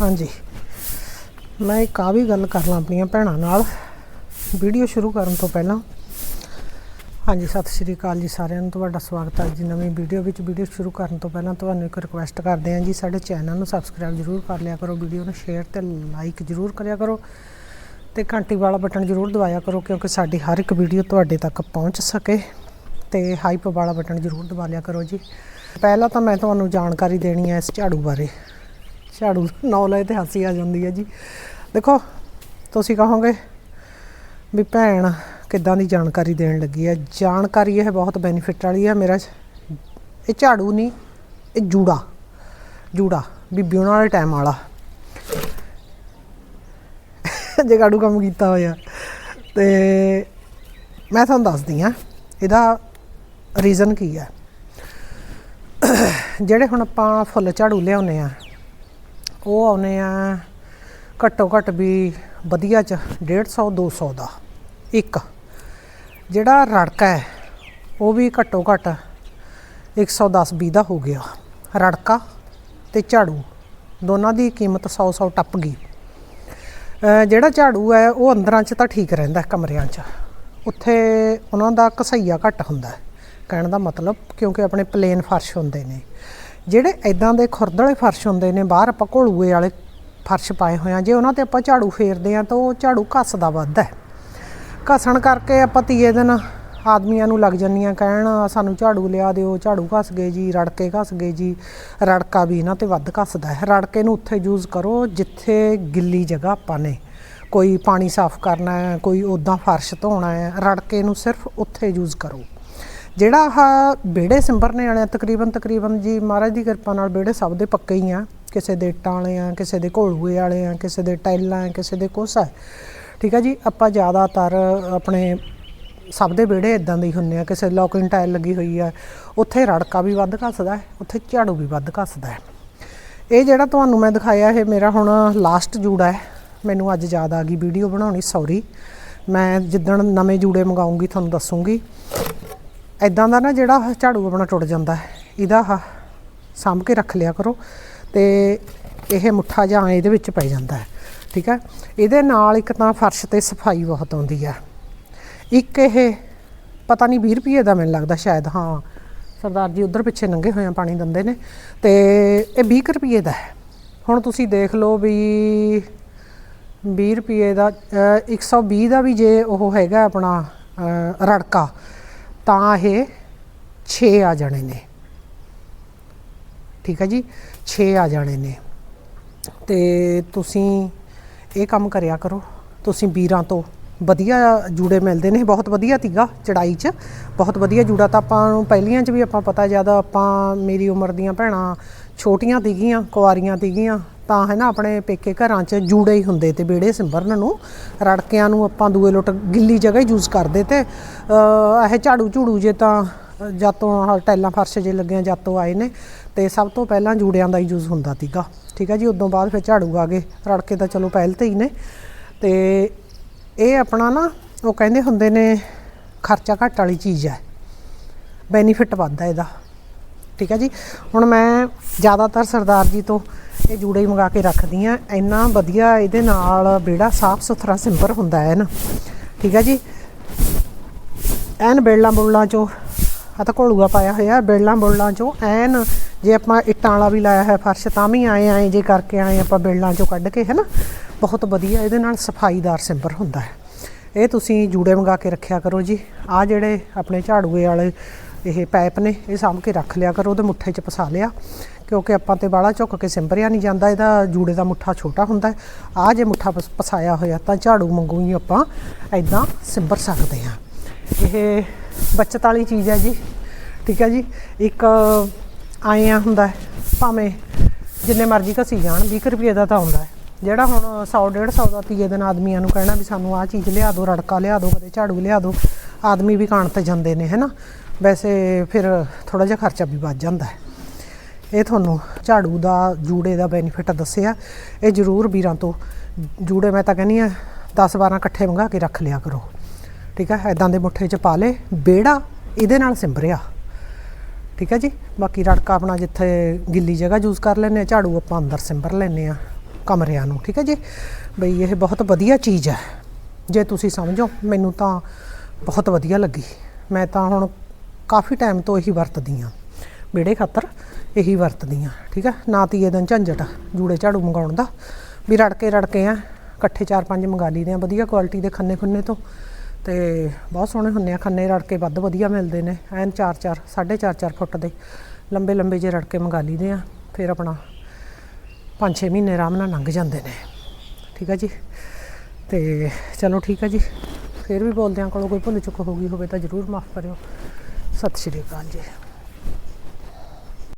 ਹਾਂਜੀ। ਮੈਂ ਇੱਕ ਆ ਵੀ ਗੱਲ ਕਰ ਲਾਂ ਆਪਣੀਆਂ ਭੈਣਾਂ ਨਾਲ। ਵੀਡੀਓ ਸ਼ੁਰੂ ਕਰਨ ਤੋਂ ਪਹਿਲਾਂ। ਹਾਂਜੀ, ਸਤਿ ਸ਼੍ਰੀ ਅਕਾਲ ਜੀ ਸਾਰਿਆਂ ਨੂੰ। ਤੁਹਾਡਾ ਸਵਾਗਤ ਹੈ ਜੀ ਨਵੀਂ ਵੀਡੀਓ ਵਿੱਚ। ਵੀਡੀਓ ਸ਼ੁਰੂ ਕਰਨ ਤੋਂ ਪਹਿਲਾਂ ਤੁਹਾਨੂੰ ਇੱਕ ਰਿਕੁਐਸਟ ਕਰਦੇ ਹਾਂ ਜੀ, ਸਾਡੇ ਚੈਨਲ ਨੂੰ ਸਬਸਕ੍ਰਾਈਬ ਜ਼ਰੂਰ ਕਰ ਲਿਆ ਕਰੋ, ਵੀਡੀਓ ਨੂੰ ਸ਼ੇਅਰ ਤੇ ਲਾਈਕ ਜ਼ਰੂਰ ਕਰਿਆ ਕਰੋ ਤੇ ਘੰਟੀ ਵਾਲਾ ਬਟਨ ਜ਼ਰੂਰ ਦਬਾਇਆ ਕਰੋ ਕਿਉਂਕਿ ਸਾਡੀ ਹਰ ਇੱਕ ਵੀਡੀਓ ਤੁਹਾਡੇ ਤੱਕ ਪਹੁੰਚ ਸਕੇ ਤੇ ਹਾਈਪ ਵਾਲਾ ਬਟਨ ਜ਼ਰੂਰ ਦਬਾ ਲਿਆ ਕਰੋ ਜੀ। ਪਹਿਲਾਂ ਤਾਂ ਮੈਂ ਤੁਹਾਨੂੰ ਜਾਣਕਾਰੀ ਦੇਣੀ ਹੈ ਇਸ ਝਾੜੂ ਬਾਰੇ। ਝਾੜੂ ਨਾਂ ਲਏ ਤੇ ਹਾਸੀ ਆ ਜਾਂਦੀ ਹੈ ਜੀ। ਦੇਖੋ, ਤੁਸੀਂ ਕਹੋਗੇ ਵੀ ਭੈਣ ਕਿੱਦਾਂ ਦੀ ਜਾਣਕਾਰੀ ਦੇਣ ਲੱਗੀ ਹੈ। ਜਾਣਕਾਰੀ ਇਹ ਬਹੁਤ ਬੈਨੀਫਿਟ ਵਾਲੀ ਹੈ ਮੇਰਾ। ਇਹ ਝਾੜੂ ਨਹੀਂ, ਇਹ ਜੂੜਾ। ਜੂੜਾ ਵੀ ਵਿਆਹੁਣ ਵਾਲੇ ਟਾਈਮ ਵਾਲਾ। ਜਗਾੜੂ ਕੰਮ ਕੀਤਾ ਹੋਇਆ। ਤੇ ਮੈਂ ਤੁਹਾਨੂੰ ਦੱਸਦੀ ਆ ਇਹਦਾ ਰੀਜ਼ਨ ਕੀ ਹੈ। ਜਿਹੜੇ ਹੁਣ ਆਪਾਂ ਫੁੱਲ ਝਾੜੂ ਲਿਆਉਨੇ ਆ ਉਹ ਆਉਨੇ ਆ ਘੱਟੋ ਘੱਟ ਵੀ ਵਧੀਆ ਚ 150 200 ਦਾ ਇੱਕ। ਜਿਹੜਾ ਰੜਕਾ ਹੈ, ਉਹ ਵੀ ਘੱਟੋ ਘੱਟ 110 20 ਦਾ ਹੋ ਗਿਆ। ਰੜਕਾ ਤੇ ਝਾੜੂ, ਦੋਨਾਂ ਦੀ ਕੀਮਤ 100 100 ਟੱਪ ਗਈ। ਜਿਹੜਾ ਝਾੜੂ ਹੈ, ਉਹ ਅੰਦਰਾਂ 'ਚ ਤਾਂ ਠੀਕ ਰਹਿੰਦਾ ਕਮਰਿਆਂ 'ਚ। ਉੱਥੇ ਉਹਨਾਂ ਦਾ ਘਸਈਆ ਘੱਟ ਹੁੰਦਾ ਕਹਿਣ ਦਾ ਮਤਲਬ, ਕਿਉਂਕਿ ਆਪਣੇ ਪਲੇਨ ਫਰਸ਼ ਹੁੰਦੇ ਨੇ। ਜਿਹੜੇ ਐਦਾਂ ਦੇ ਖੁਰਦਲੇ ਫਰਸ਼ ਹੁੰਦੇ ਨੇ, ਬਾਹਰ ਆਪਾਂ ਘੋਲੂਏ ਵਾਲੇ ਫਰਸ਼ ਪਾਏ ਹੋਏ ਆ, ਜੇ ਉਹਨਾਂ ਤੇ ਆਪਾਂ ਝਾੜੂ ਫੇਰਦੇ ਆ ਤਾਂ ਉਹ ਝਾੜੂ ਘਸਦਾ ਵੱਧਦਾ ਘਸਣ ਕਰਕੇ ਆਪਾਂ ਤੀਏ ਦਿਨ ਆਦਮੀਆਂ ਨੂੰ ਲੱਗ ਜੰਨੀਆਂ ਕਹਿਣ ਸਾਨੂੰ ਝਾੜੂ ਲਿਆ ਦਿਓ, ਝਾੜੂ ਘਸ ਗਏ ਜੀ, ਰੜਕੇ ਘਸ ਗਏ ਜੀ, ਰੜਕਾ ਵੀ ਇਹਨਾਂ ਤੇ ਵੱਧ ਘਸਦਾ ਹੈ। ਰੜਕੇ ਨੂੰ ਉੱਥੇ ਯੂਜ਼ ਕਰੋ ਜਿੱਥੇ ਗਿੱਲੀ ਜਗ੍ਹਾ ਆਪਾਂ ਨੇ। ਕੋਈ ਪਾਣੀ ਸਾਫ਼ ਕਰਨਾ ਹੈ, ਕੋਈ ਉਦਾਂ ਫਰਸ਼ ਧੋਣਾ ਹੈ, ਰੜਕੇ ਨੂੰ ਸਿਰਫ ਉੱਥੇ ਯੂਜ਼ ਕਰੋ। ਜਿਹੜਾ ਆਹ ਵਿਹੜੇ ਸਿੰਬਰਨੇ ਵਾਲੇ ਆ, ਤਕਰੀਬਨ ਤਕਰੀਬਨ ਜੀ ਮਹਾਰਾਜ ਦੀ ਕਿਰਪਾ ਨਾਲ ਵਿਹੜੇ ਸਭ ਦੇ ਪੱਕੇ ਹੀ ਆ। ਕਿਸੇ ਦੇ ਇੱਟਾਂ ਵਾਲੇ ਆ ਕਿਸੇ ਦੇ ਘੋਲੂਏ ਵਾਲੇ ਆ ਕਿਸੇ ਦੇ ਟਾਈਲਾਂ ਆ ਕਿਸੇ ਦੇ ਕੁਛ ਆ। ਠੀਕ ਆ ਜੀ ਆਪਾਂ ਜ਼ਿਆਦਾਤਰ ਆਪਣੇ ਸਭ ਦੇ ਵਿਹੜੇ ਇਦਾਂ ਦੇ ਹੀ ਹੁੰਦੇ ਆ। ਕਿਸੇ ਲੋਕਿੰਗ ਟਾਇਲ ਲੱਗੀ ਹੋਈ ਆ ਉੱਥੇ ਰੜਕਾ ਵੀ ਵੱਧ ਘਸਦਾ ਹੈ ਉੱਥੇ ਝਾੜੂ ਵੀ ਵੱਧ ਘਸਦਾ ਹੈ। ਇਹ ਜਿਹੜਾ ਤੁਹਾਨੂੰ ਮੈਂ ਦਿਖਾਇਆ ਇਹ ਮੇਰਾ ਹੁਣ ਲਾਸਟ ਜੂੜਾ ਹੈ। ਮੈਨੂੰ ਅੱਜ ਯਾਦ ਆ ਗਈ ਵੀਡੀਓ ਬਣਾਉਣੀ ਸੌਰੀ ਮੈਂ ਜਿੱਦਣ ਨਵੇਂ ਜੂੜੇ ਮੰਗਾਉਂਗੀ ਤੁਹਾਨੂੰ ਦੱਸੂਗੀ। ਐਦਾਂ ਦਾ ਨਾ ਜਿਹੜਾ ਝਾੜੂ ਆਪਣਾ ਟੁੱਟ ਜਾਂਦਾ ਹੈ ਇਹਦਾ ਆਹ ਸਾਂਭ ਕੇ ਰੱਖ ਲਿਆ ਕਰੋ ਤੇ ਇਹ ਮੁੱਠਾ ਜਾਂ ਇਹਦੇ ਵਿੱਚ ਪੈ ਜਾਂਦਾ ਹੈ ਠੀਕ ਹੈ? ਇਹਦੇ ਨਾਲ ਇੱਕ ਤਾਂ ਫਰਸ਼ ਤੇ ਸਫ਼ਾਈ ਬਹੁਤ ਆਉਂਦੀ ਹੈ। ਇੱਕ ਇਹ ਪਤਾ ਨਹੀਂ 20 ਰੁਪਏ ਦਾ ਮੈਨੂੰ ਲੱਗਦਾ ਸ਼ਾਇਦ ਹਾਂ ਸਰਦਾਰ ਜੀ ਉਧਰ ਪਿੱਛੇ ਨੰਗੇ ਹੋਏ ਆ ਪਾਣੀ ਦਿੰਦੇ ਨੇ ਤੇ ਇਹ 20 ਕੁ ਰੁਪਏ ਦਾ ਹੈ। ਹੁਣ ਤੁਸੀਂ ਦੇਖ ਲਓ ਵੀ 20 ਰੁਪਏ ਦਾ ਅ, 120 ਦਾ ਵੀ ਜੇ ਉਹ ਹੈਗਾ ਆਪਣਾ ਰੜਕਾ ਤਾਂ ਇਹ 6 ਆ ਜਾਣੇ ਨੇ। ਠੀਕ ਹੈ ਜੀ? 6 ਆ ਜਾਣੇ ਨੇ। ਤੇ ਤੁਸੀਂ ਇਹ ਕੰਮ ਕਰਿਆ ਕਰੋ। ਤੁਸੀਂ ਵੀਰਾਂ ਤੋਂ ਵਧੀਆ ਜੂੜੇ ਮਿਲਦੇ ਨੇ। ਬਹੁਤ ਵਧੀਆ ਤੀਗਾ ਚੜਾਈ 'ਚ। ਬਹੁਤ ਵਧੀਆ ਜੂੜਾ ਤਾਂ ਆਪਾਂ ਨੂੰ ਪਹਿਲੀਆਂ 'ਚ ਵੀ ਆਪਾਂ ਪਤਾ ਜਦ ਆਪਾਂ ਮੇਰੀ ਉਮਰ ਦੀਆਂ ਭੈਣਾਂ ਛੋਟੀਆਂ ਤੀਗੀਆਂ, ਕੁਆਰੀਆਂ ਤੀਗੀਆਂ ਤਾਂ ਹੈ ਨਾ ਆਪਣੇ ਪੇਕੇ ਘਰਾਂ 'ਚ ਜੂੜੇ ਹੀ ਹੁੰਦੇ ਤੇ ਬੇੜੇ ਸਿੰਬਰਨ ਨੂੰ, ਰੜਕਿਆਂ ਨੂੰ ਆਪਾਂ ਦੂਏ ਲੁੱਟ ਗਿੱਲੀ ਜਗ੍ਹਾ ਹੀ ਯੂਜ਼ ਕਰਦੇ ਤੇ ਇਹ ਝਾੜੂ ਝੂੜੂ ਜੇ ਤਾਂ ਜਦ ਤੋਂ ਆਹ ਟੈਲਾਂ ਫਰਸ਼ ਜੇ ਲੱਗਿਆ ਜਾਤੋਂ ਆਏ ਨੇ ਤੇ ਸਭ ਤੋਂ ਪਹਿਲਾਂ ਜੂੜਿਆਂ ਦਾ ਹੀ ਯੂਜ਼ ਹੁੰਦਾ ਸੀਗਾ। ਠੀਕ ਹੈ ਜੀ, ਉਦੋਂ ਬਾਅਦ ਫਿਰ ਝਾੜੂ ਆ ਗਏ, ਰੜਕੇ ਤਾਂ ਚਲੋ ਪਹਿਲ ਤੇ ਹੀ ਨੇ। ਤੇ ਇਹ ਆਪਣਾ ਨਾ, ਉਹ ਕਹਿੰਦੇ ਹੁੰਦੇ ਨੇ, ਖਰਚਾ ਘੱਟ ਵਾਲੀ ਚੀਜ਼ ਹੈ। ਬੈਨੀਫਿਟ ਵੱਧਦਾ ਇਹਦਾ। ਠੀਕ ਹੈ ਜੀ, ਹੁਣ ਮੈਂ ਜ਼ਿਆਦਾਤਰ ਸਰਦਾਰ ਜੀ ਤੋਂ ਇਹ ਜੂੜੇ ਹੀ ਮੰਗਾ ਕੇ ਰੱਖਦੀ ਆ ਇੰਨਾ ਵਧੀਆ ਇਹਦੇ ਨਾਲ ਬੇੜਾ ਸਾਫ਼ ਸੁਥਰਾ ਸਿੰਪਰ ਹੁੰਦਾ ਹੈ ਨਾ। ਠੀਕ ਹੈ ਜੀ? ਐਨ ਬੇੜਲਾਂ ਬੁੜਲਾਂ ਚੋਂ ਆ ਤਾਂ ਘੋਲੂਆ ਪਾਇਆ ਹੋਇਆ ਬੇੜਲਾਂ ਬੁੜਲਾਂ ਚੋਂ ਐਨ ਜੇ ਆਪਾਂ ਇੱਟਾਂ ਵਾਲਾ ਵੀ ਲਾਇਆ ਹੋਇਆ ਫਰਸ਼, ਤਾਂ ਵੀ ਆਏ ਆਏ ਜੇ ਕਰਕੇ ਆਏ ਆਪਾਂ ਬੇੜਲਾਂ ਚੋਂ ਕੱਢ ਕੇ, ਹੈ ਨਾ। ਬਹੁਤ ਵਧੀਆ ਇਹਦੇ ਨਾਲ ਸਫਾਈਦਾਰ ਸਿੰਪਰ ਹੁੰਦਾ ਹੈ। ਇਹ ਤੁਸੀਂ ਜੂੜੇ ਮੰਗਾ ਕੇ ਰੱਖਿਆ ਕਰੋ ਜੀ। ਆ ਜਿਹੜੇ ਆਪਣੇ ਝਾੜੂਏ ਵਾਲੇ ਇਹ ਪਾਈਪ ਨੇ, ਇਹ ਸਾਂਭ ਕੇ ਰੱਖ ਲਿਆ ਕਰੋ, ਉਹਦੇ ਮੁੱਠੇ 'ਚ ਪਸਾ ਲਿਆ। ਕਿਉਂਕਿ ਆਪਾਂ ਤੇ ਬਾਹਲਾ ਝੁੱਕ ਕੇ ਸਿੰਪਰਿਆ ਨਹੀਂ ਜਾਂਦਾ, ਇਹਦਾ ਜੂੜੇ ਦਾ ਮੁੱਠਾ ਛੋਟਾ ਹੁੰਦਾ ਹੈ। ਆ ਜੇ ਮੁੱਠਾ ਫਸ- ਫਸਾਇਆ ਹੋਇਆ ਤਾਂ ਝਾੜੂ ਵਾਂਗੂ ਹੀ ਆਪਾਂ ਐਦਾਂ ਸਿੰਪਰ ਸਕਦੇ ਹਾਂ। ਇਹ ਬੱਚਤ ਵਾਲੀ ਚੀਜ਼ ਹੈ ਜੀ, ਠੀਕ ਹੈ ਜੀ? ਇੱਕ ਆਇਆ ਹੁੰਦਾ ਭਾਵੇਂ ਜਿੰਨੇ ਮਰਜ਼ੀ ਘਸੀ ਜਾਣ 20 ਰੁਪਏ ਦਾ ਤਾਂ ਆਉਂਦਾ ਹੈ। ਜਿਹੜਾ ਹੁਣ 100 150 ਦਾ ਤੀਏ ਦਿਨ ਆਦਮੀਆਂ ਨੂੰ ਕਹਿਣਾ ਵੀ ਸਾਨੂੰ ਆਹ ਚੀਜ਼ ਲਿਆ ਦਿਓ, ਰੜਕਾ ਲਿਆ ਦਿਓ, ਕਦੇ ਝਾੜੂ ਲਿਆ ਦਿਓ, ਆਦਮੀ ਵੀ ਕਾਣ ਤੇ ਜਾਂਦੇ ਨੇ, ਹੈਨਾ? ਵੈਸੇ ਫਿਰ ਥੋੜਾ ਜਿਹਾ ਖਰਚਾ ਵੀ ਵੱਧ ਜਾਂਦਾ ਹੈ। ਇਹ ਤੁਹਾਨੂੰ ਝਾੜੂ ਦਾ, ਜੂੜੇ ਦਾ ਬੈਨੀਫਿਟ ਦੱਸਿਆ। ਇਹ ਜ਼ਰੂਰ ਵੀਰਾਂ ਤੋਂ, ਜੂੜੇ ਮੈਂ ਤਾਂ ਕਹਿੰਦੀ ਆ 10 12 ਇਕੱਠੇ ਮੰਗਾ ਕੇ ਰੱਖ ਲਿਆ ਕਰੋ। ਠੀਕ ਹੈ? ਐਦਾਂ ਦੇ ਮੁੱਠੇ 'ਚ ਪਾ ਲੇ ਬੇੜਾ ਇਹਦੇ ਨਾਲ ਸਿੰਬਰਿਆ ਠੀਕ ਹੈ ਜੀ? ਬਾਕੀ ਰੜਕਾ ਆਪਣਾ ਜਿੱਥੇ ਗਿੱਲੀ ਜਗ੍ਹਾ ਯੂਜ਼ ਕਰ ਲੈਂਦੇ ਆ ਝਾੜੂ ਆਪਾਂ ਅੰਦਰ ਸਿੰਬਰ ਲੈਂਦੇ ਆ ਕਮਰਿਆਂ ਨੂੰ, ਠੀਕ ਹੈ ਜੀ? ਬਈ ਇਹ ਬਹੁਤ ਵਧੀਆ ਚੀਜ਼ ਹੈ। ਜੇ ਤੁਸੀਂ ਸਮਝੋ, ਮੈਨੂੰ ਤਾਂ ਬਹੁਤ ਵਧੀਆ ਲੱਗੀ। ਮੈਂ ਤਾਂ ਹੁਣ ਕਾਫੀ ਟਾਈਮ ਤੋਂ ਇਹੀ ਵਰਤਦੀ ਆ ਵਿਹੜੇ ਖਾਤਰ ਇਹੀ ਵਰਤਦੀ ਆ ਠੀਕ ਹੈ? ਨਾ ਤੀਏ ਦਿਨ ਝੰਜਟ, ਜੂੜੇ ਝਾੜੂ ਮੰਗਾਉਣ ਦਾ। ਵੀ ਰੜਕੇ ਰੜਕੇ ਆ, ਇਕੱਠੇ ਚਾਰ ਪੰਜ ਮੰਗਾ ਲਈਦੇ ਆ ਵਧੀਆ ਕੁਆਲਿਟੀ ਦੇ ਖੰਨੇ ਖੁੰਨੇ ਤੋਂ। ਤੇ ਬਹੁਤ ਸੋਹਣੇ ਹੁੰਦੇ ਆ ਖੰਨੇ, ਰੜਕੇ ਵੱਧ ਵਧੀਆ ਮਿਲਦੇ ਨੇ। ਐਨ 4 4 4.5 4 ਫੁੱਟ ਦੇ। ਲੰਬੇ ਲੰਬੇ ਜੇ ਰੜਕੇ ਮੰਗਾ ਲਈਦੇ ਆ, ਫਿਰ ਆਪਣਾ 5-6 ਮਹੀਨੇ ਆਰਾਮ ਨਾਲ ਲੰਘ ਜਾਂਦੇ ਨੇ। ਠੀਕ ਹੈ ਜੀ? ਤੇ ਚਲੋ ਠੀਕ ਹੈ ਜੀ। ਫਿਰ ਵੀ ਬੋਲਦਿਆਂ ਕੋਲੋਂ ਕੋਈ ਭੁੱਲ ਚੁੱਕ ਹੋ ਗਈ ਹੋਵੇ ਤਾਂ ਜ਼ਰੂਰ ਮਾਫ ਕਰਿਓ। ਸਤਿ ਸ਼੍ਰੀ ਅਕਾਲ ਜੀ।